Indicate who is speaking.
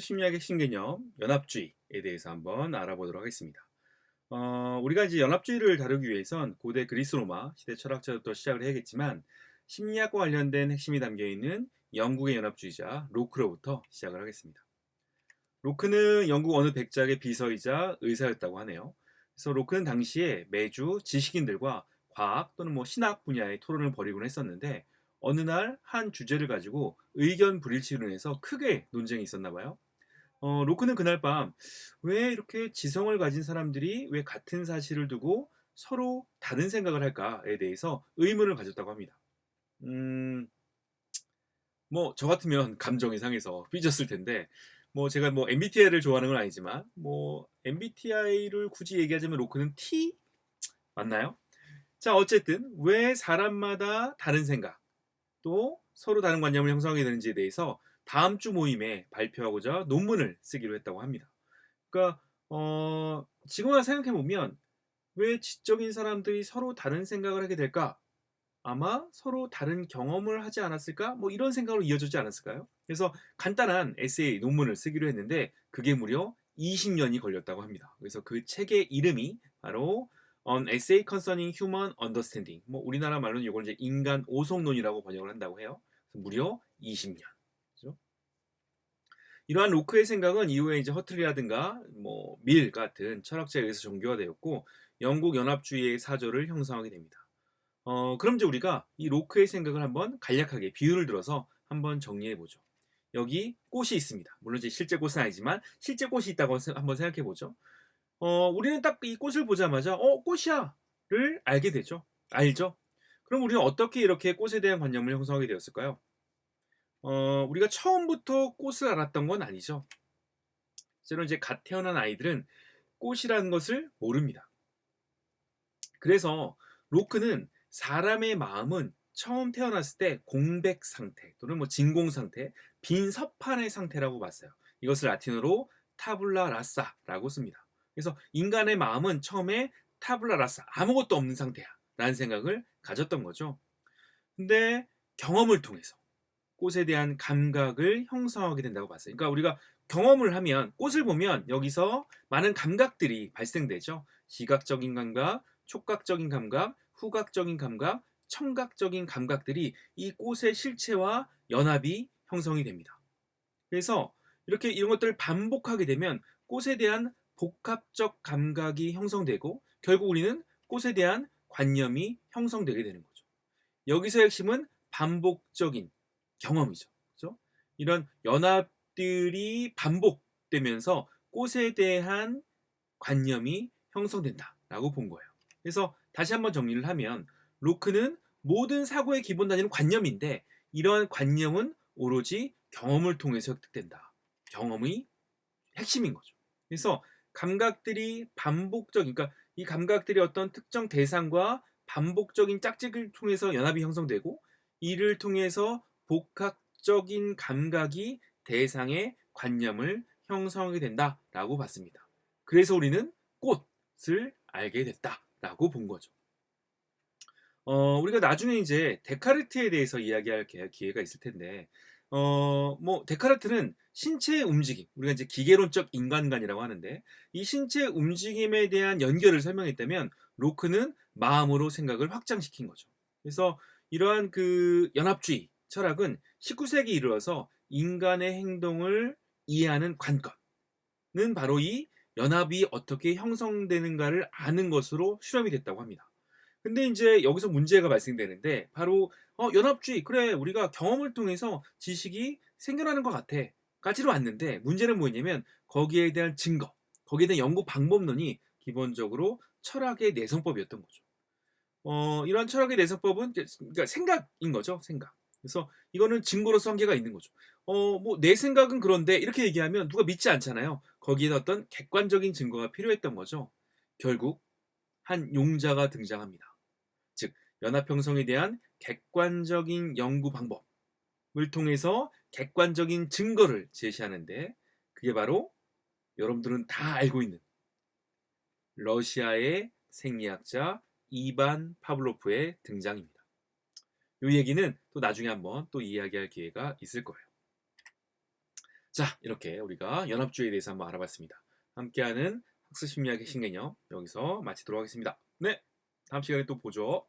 Speaker 1: 심리학의 신개념 연합주의에 대해서 한번 알아보도록 하겠습니다. 어, 우리가 이제 연합주의를 다루기 위해선 고대 그리스 로마 시대 철학자부터 시작을 해야겠지만 심리학과 관련된 핵심이 담겨 있는 영국의 연합주의자 로크로부터 시작을 하겠습니다. 로크는 영국 어느 백작의 비서이자 의사였다고 하네요. 그래서 로크는 당시에 매주 지식인들과 과학 또는 뭐 신학 분야의 토론을 벌이곤 했었는데 어느 날 한 주제를 가지고 의견 불일치로 인해서 크게 논쟁이 있었나 봐요. 어, 로크는 그날 밤 왜 이렇게 지성을 가진 사람들이 왜 같은 사실을 두고 서로 다른 생각을 할까에 대해서 의문을 가졌다고 합니다. 음, 뭐 저 같으면 감정이 상해서 삐졌을 텐데 뭐 제가 뭐 MBTI를 좋아하는 건 아니지만 뭐 MBTI를 굳이 얘기하자면 로크는 T 맞나요? 자 어쨌든 왜 사람마다 다른 생각 또 서로 다른 관념을 형성하게 되는지에 대해서 다음 주 모임에 발표하고자 논문을 쓰기로 했다고 합니다. 그러니까 어, 지금 와서 생각해 보면 왜 지적인 사람들이 서로 다른 생각을 하게 될까? 아마 서로 다른 경험을 하지 않았을까? 뭐 이런 생각으로 이어지지 않았을까요? 그래서 간단한 에세이 논문을 쓰기로 했는데 그게 무려 20년이 걸렸다고 합니다. 그래서 그 책의 이름이 바로 An Essay Concerning Human Understanding. 뭐 우리나라 말로는 이걸 이제 인간 오속론이라고 번역을 한다고 해요. 무려 20년. 그죠? 이러한 로크의 생각은 이후에 이제 허틀리라든가 뭐 밀 같은 철학자에 의해서 종교화 되었고 영국 연합주의의 사조를 형성하게 됩니다. 어, 그럼 이제 우리가 이 로크의 생각을 한번 간략하게 비유를 들어서 한번 정리해 보죠. 여기 꽃이 있습니다. 물론 이제 실제 꽃은 아니지만 실제 꽃이 있다고 한번 생각해 보죠. 어, 우리는 딱 이 꽃을 보자마자 어 꽃이야를 알게 되죠. 알죠. 그럼 우리는 어떻게 이렇게 꽃에 대한 관념을 형성하게 되었을까요? 어, 우리가 처음부터 꽃을 알았던 건 아니죠. 실제로 이제 갓 태어난 아이들은 꽃이라는 것을 모릅니다. 그래서 로크는 사람의 마음은 처음 태어났을 때 공백 상태 또는 뭐 진공 상태, 빈 서판의 상태라고 봤어요. 이것을 라틴어로 타블라 라사라고 씁니다. 그래서 인간의 마음은 처음에 타블라 라사 아무것도 없는 상태야 라는 생각을 가졌던 거죠. 근데 경험을 통해서 꽃에 대한 감각을 형성하게 된다고 봤어요. 그러니까 우리가 경험을 하면 꽃을 보면 여기서 많은 감각들이 발생되죠. 시각적인 감각, 촉각적인 감각, 후각적인 감각, 청각적인 감각들이 이 꽃의 실체와 연합이 형성이 됩니다. 그래서 이렇게 이런 것들을 반복하게 되면 꽃에 대한 복합적 감각이 형성되고 결국 우리는 꽃에 대한 관념이 형성되게 되는 거죠. 여기서 핵심은 반복적인 경험이죠. 그렇죠? 이런 연합들이 반복되면서 꽃에 대한 관념이 형성된다라고 본 거예요. 그래서 다시 한번 정리를 하면 로크는 모든 사고의 기본 단위는 관념인데 이러한 관념은 오로지 경험을 통해서 획득된다. 경험이 핵심인 거죠. 그래서 감각들이 반복적, 그러니까 이 감각들이 어떤 특정 대상과 반복적인 짝짓기를 통해서 연합이 형성되고 이를 통해서 복합적인 감각이 대상의 관념을 형성하게 된다라고 봤습니다. 그래서 우리는 꽃을 알게 됐다라고 본 거죠. 어, 우리가 나중에 이제 데카르트에 대해서 이야기할 기회가 있을 텐데, 어, 뭐, 데카르트는 신체의 움직임, 우리가 이제 기계론적 인간관이라고 하는데, 이 신체의 움직임에 대한 연결을 설명했다면, 로크는 마음으로 생각을 확장시킨 거죠. 그래서 이러한 그 연합주의 철학은 19세기 이르러서 인간의 행동을 이해하는 관건은 바로 이 연합이 어떻게 형성되는가를 아는 것으로 실험이 됐다고 합니다. 근데 이제 여기서 문제가 발생되는데 바로 어, 연합주의 그래 우리가 경험을 통해서 지식이 생겨나는 것 같아 까지로 왔는데 문제는 뭐냐면 거기에 대한 증거 거기에 대한 연구 방법론이 기본적으로 철학의 내성법이었던 거죠. 어, 이러한 철학의 내성법은 그러니까 생각인 거죠 생각. 그래서 이거는 증거로서 한계가 있는 거죠. 어, 뭐 내 생각은 그런데 이렇게 얘기하면 누가 믿지 않잖아요. 거기에 어떤 객관적인 증거가 필요했던 거죠. 결국 한 용자가 등장합니다. 즉 연합 형성에 대한 객관적인 연구 방법을 통해서 객관적인 증거를 제시하는데 그게 바로 여러분들은 다 알고 있는 러시아의 생리학자 이반 파블로프의 등장입니다. 이 얘기는 또 나중에 한번 또 이야기할 기회가 있을 거예요. 자, 이렇게 우리가 연합주의에 대해서 한번 알아봤습니다. 함께하는 학습 심리학의 신개념 여기서 마치도록 하겠습니다. 네, 다음 시간에 또 보죠.